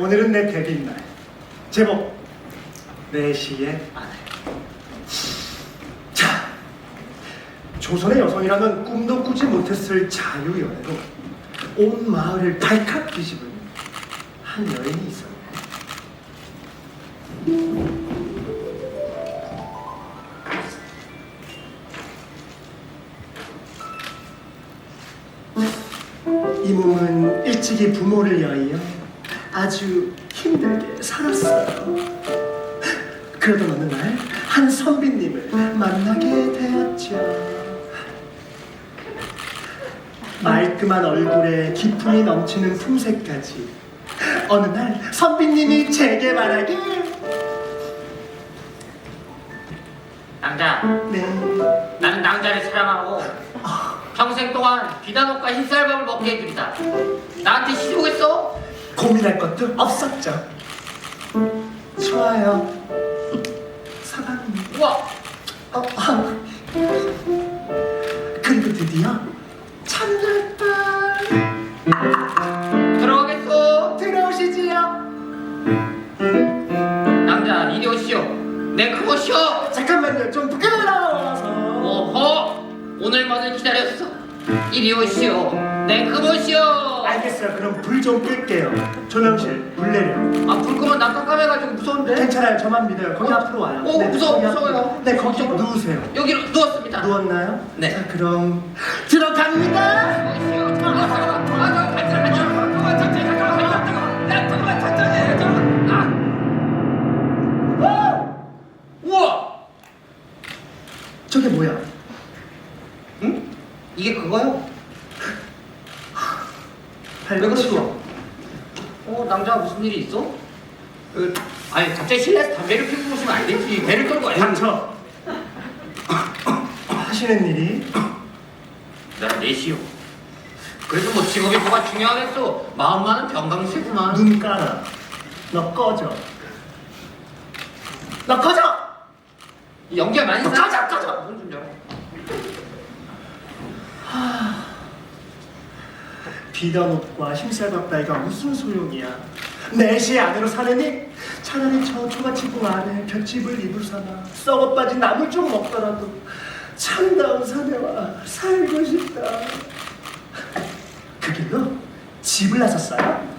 오늘은 내 데뷔 날. 제목 4시에 아내. 자, 조선의 여성이라면 꿈도 꾸지 못했을 자유연애로 온 마을을 발칵 뒤집은 한 여인이 있었네. 이 몸은 일찍이 부모를 위하여 아주 힘들게 살았어요. 그러던 어느 날 한 선비님을 만나게 되었죠. 말끔한 얼굴에 기품이 넘치는 품새까지 어느 날 선비님이 제게 말하길 낭자, 네 나는 낭자를 사랑하고 평생 동안 비단옷과 흰쌀밥을 먹게 해주리다. 고민할 것도 없었죠. 좋아요. 사랑합니다. 우와, 어, 아. 그리고 드디어 첫날밤 들어가겠어. 들어오시지요. 낭자, 이리 오시오. 내 그것이오. 잠깐만요, 좀 부끄러워서. 오호, 오늘만을 기다렸어. 이리 오시오. 내 그것이오. 알겠어요. 그럼 불 좀 끌게요. 조명실 불 내려. 아, 불 끄면 난 깜깜해가지고 무서운데. 괜찮아요. 저만 믿어요. 거기 어? 앞으로 와요. 어, 무서워, 거기 앞으로. 무서워요. 네, 거기 마. 누우세요. 여기로 누웠습니다. 누웠나요? 네. 자, 그럼 들어갑니다. 아. 아. 아. 우와. 저게 뭐야? 응? 이게 그거요? 그러죠? 치워. 어, 남자 무슨 일이 있어? 그, 아니 갑자기 실내에서 담배를 피우고 오시면 안 되지. 배를 끌고 와야 닥쳐. 하시는 일이 나 내시오. 그래도 뭐 직업이 뭐가 중요하겠어. 마음만은 병강세구만. 눈 깔아. 너 꺼져. 너 꺼져. 연기가 많이 너 나. 꺼져, 꺼져. 문좀 열어. 비던 옷과 힘쌀밥 따위가 무슨 소용이야? 4시 안으로 사느니 차라리 저 초가집구 안에 볏집을 이불 삼아 썩어 빠진 나물 좀 먹더라도 참다운 사내와 살고 싶다. 그 길로 집을 나섰어요.